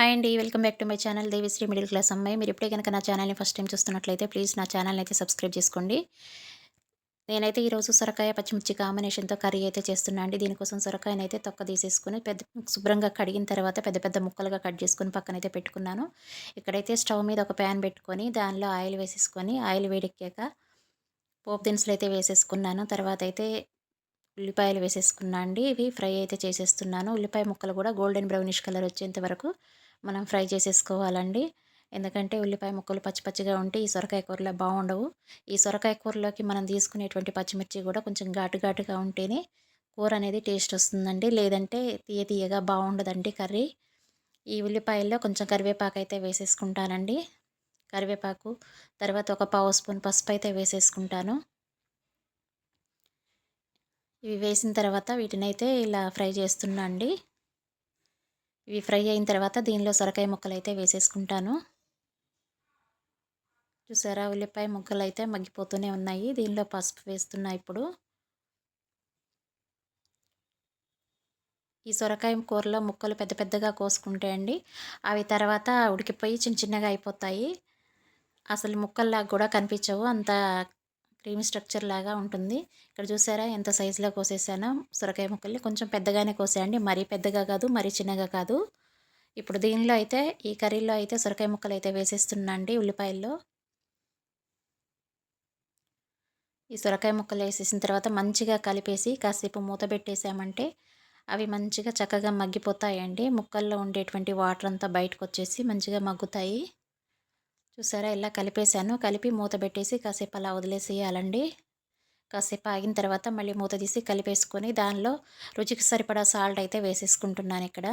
Hi అండి. Welcome back to my channel Devishri middle class అమ్మాయి. మీరు ఇప్పుడే కనుక నా ఛానల్ని ఫస్ట్ టైం చూస్తున్నట్లయితే ప్లీజ్ నా ఛానల్ని అయితే సబ్స్క్రైబ్ చేసుకోండి. నేనైతే ఈరోజు సొరకాయ పచ్చిమిర్చి కాంబినేషన్తో కర్రీ అయితే చేస్తున్నా అండి. దీనికోసం సొరకాయని అయితే తొక్క తీసేసుకుని పెద్ద శుభ్రంగా కడిగిన తర్వాత పెద్ద పెద్ద ముక్కలుగా కట్ చేసుకుని పక్కనైతే పెట్టుకున్నాను. ఇక్కడైతే స్టవ్ మీద ఒక ప్యాన్ పెట్టుకొని దానిలో ఆయిల్ వేసేసుకొని ఆయిల్ వేడెక్కాక పోపు దినుసులు అయితే వేసేసుకున్నాను. తర్వాత అయితే ఉల్లిపాయలు వేసేసుకున్నా అండి. ఇవి ఫ్రై అయితే చేసేస్తున్నాను. ఉల్లిపాయ ముక్కలు కూడా గోల్డెన్ బ్రౌనిష్ కలర్ వచ్చేంత వరకు మనం ఫ్రై చేసేసుకోవాలండి. ఎందుకంటే ఉల్లిపాయ ముక్కలు పచ్చి పచ్చిగా ఉంటే ఈ సొరకాయ కూరలో బాగుండవు ఈ సొరకాయ కూరలోకి మనం తీసుకునేటువంటి పచ్చిమిర్చి కూడా కొంచెం ఘాటు ఘాటుగా ఉంటేనే కూర అనేది టేస్ట్ వస్తుందండి. లేదంటే తీయ తీయగా బాగుండదండి కర్రీ. ఈ ఉల్లిపాయల్లో కొంచెం కరివేపాకు అయితే వేసేసుకుంటానండి. కరివేపాకు తర్వాత ఒక పావు స్పూన్ పసుపు అయితే వేసేసుకుంటాను. ఇవి వేసిన తర్వాత వీటిని అయితే ఇలా ఫ్రై చేస్తున్నా అండి. ఇవి ఫ్రై అయిన తర్వాత దీనిలో సొరకాయ ముక్కలు అయితే వేసేసుకుంటాను. చూసారా? ఉల్లిపాయ ముక్కలు అయితే మగ్గిపోతూనే ఉన్నాయి. దీనిలో పసుపు వేస్తున్నా ఇప్పుడు. ఈ సొరకాయ కూరలో ముక్కలు పెద్ద పెద్దగా కోసుకుంటే అండి అవి తర్వాత ఉడికిపోయి చిన్న చిన్నగా అయిపోతాయి. అసలు ముక్కల్లాగా కూడా కనిపించవు. అంత క్రీమీ స్ట్రక్చర్ లాగా ఉంటుంది. ఇక్కడ చూసారా ఎంత సైజులో కోసేసానో? సొరకాయ ముక్కల్ని కొంచెం పెద్దగానే కోసేయండి. మరీ పెద్దగా కాదు మరీ చిన్నగా కాదు. ఇప్పుడు దీనిలో అయితే ఈ కర్రీలో అయితే సొరకాయ ముక్కలు అయితే వేసేస్తున్నాండి ఉల్లిపాయల్లో. ఈ సొరకాయ ముక్కలు వేసేసిన తర్వాత మంచిగా కలిపేసి కాసేపు మూత పెట్టేసామంటే అవి మంచిగా చక్కగా మగ్గిపోతాయండి. ముక్కల్లో ఉండేటువంటి వాటర్ అంతా బయటకు వచ్చేసి మంచిగా మగ్గుతాయి. చూసారా? ఇలా కలిపేశాను. కలిపి మూత పెట్టేసి కాసేపు అలా వదిలేసేయాలండి. కాసేపు ఆగిన తర్వాత మళ్ళీ మూత తీసి కలిపేసుకొని దానిలో రుచికి సరిపడా సాల్ట్ అయితే వేసేసుకుంటున్నాను ఇక్కడ.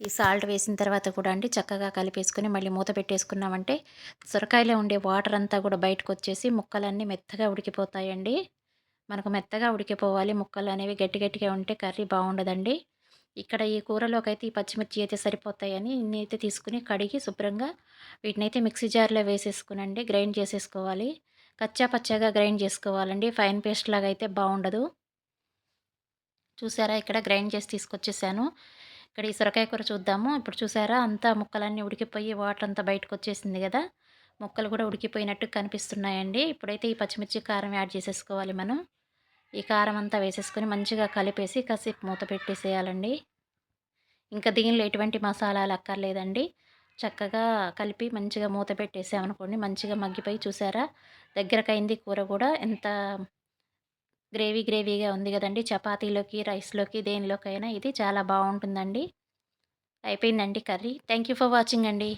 ఈ సాల్ట్ వేసిన తర్వాత కూడా అండి చక్కగా కలిపేసుకొని మళ్ళీ మూత పెట్టేసుకున్నామంటే సొరకాయలో ఉండే వాటర్ అంతా కూడా బయటకు వచ్చేసి ముక్కలన్నీ మెత్తగా ఉడికిపోతాయండి. మనకు మెత్తగా ఉడికిపోవాలి. ముక్కలు అనేవి గట్టి గట్టిగా ఉంటే కర్రీ బాగుండదండి. ఇక్కడ ఈ కూరలోకి అయితే ఈ పచ్చిమిర్చి అయితే సరిపోతాయని ఇన్ని అయితే తీసుకుని కడిగి శుభ్రంగా వీటిని అయితే మిక్సీ జార్లో వేసేసుకునండి గ్రైండ్ చేసేసుకోవాలి. కచ్చా పచ్చగా గ్రైండ్ చేసుకోవాలండి. ఫైన్ పేస్ట్ లాగా అయితే బాగుండదు. చూసారా? ఇక్కడ గ్రైండ్ చేసి తీసుకొచ్చేసాను. ఇక్కడ ఈ సొరకాయ కూర చూద్దాము. ఇప్పుడు చూసారా? అంతా ముక్కలన్నీ ఉడికిపోయి వాటర్ అంతా బయటకు వచ్చేసింది కదా? ముక్కలు కూడా ఉడికిపోయినట్టు కనిపిస్తున్నాయండి. ఇప్పుడైతే ఈ పచ్చిమిర్చి కారం యాడ్ చేసేసుకోవాలి మనం. ఈ కారం అంతా వేసేసుకొని మంచిగా కలిపేసి కాసేపు మూత పెట్టేసేయాలండి. ఇంకా దీనిలో ఎటువంటి మసాలాలు అక్కర్లేదండి. చక్కగా కలిపి మంచిగా మూత పెట్టేసామనుకోండి మంచిగా మగ్గిపోయి చూసారా? దగ్గరకైంది కూర కూడా. ఎంత గ్రేవీ గ్రేవీగా ఉంది కదండి. చపాతీలోకి రైస్లోకి దేనిలోకైనా ఇది చాలా బాగుంటుందండి. అయిపోయిందండి curry. Thank you for watching అండి.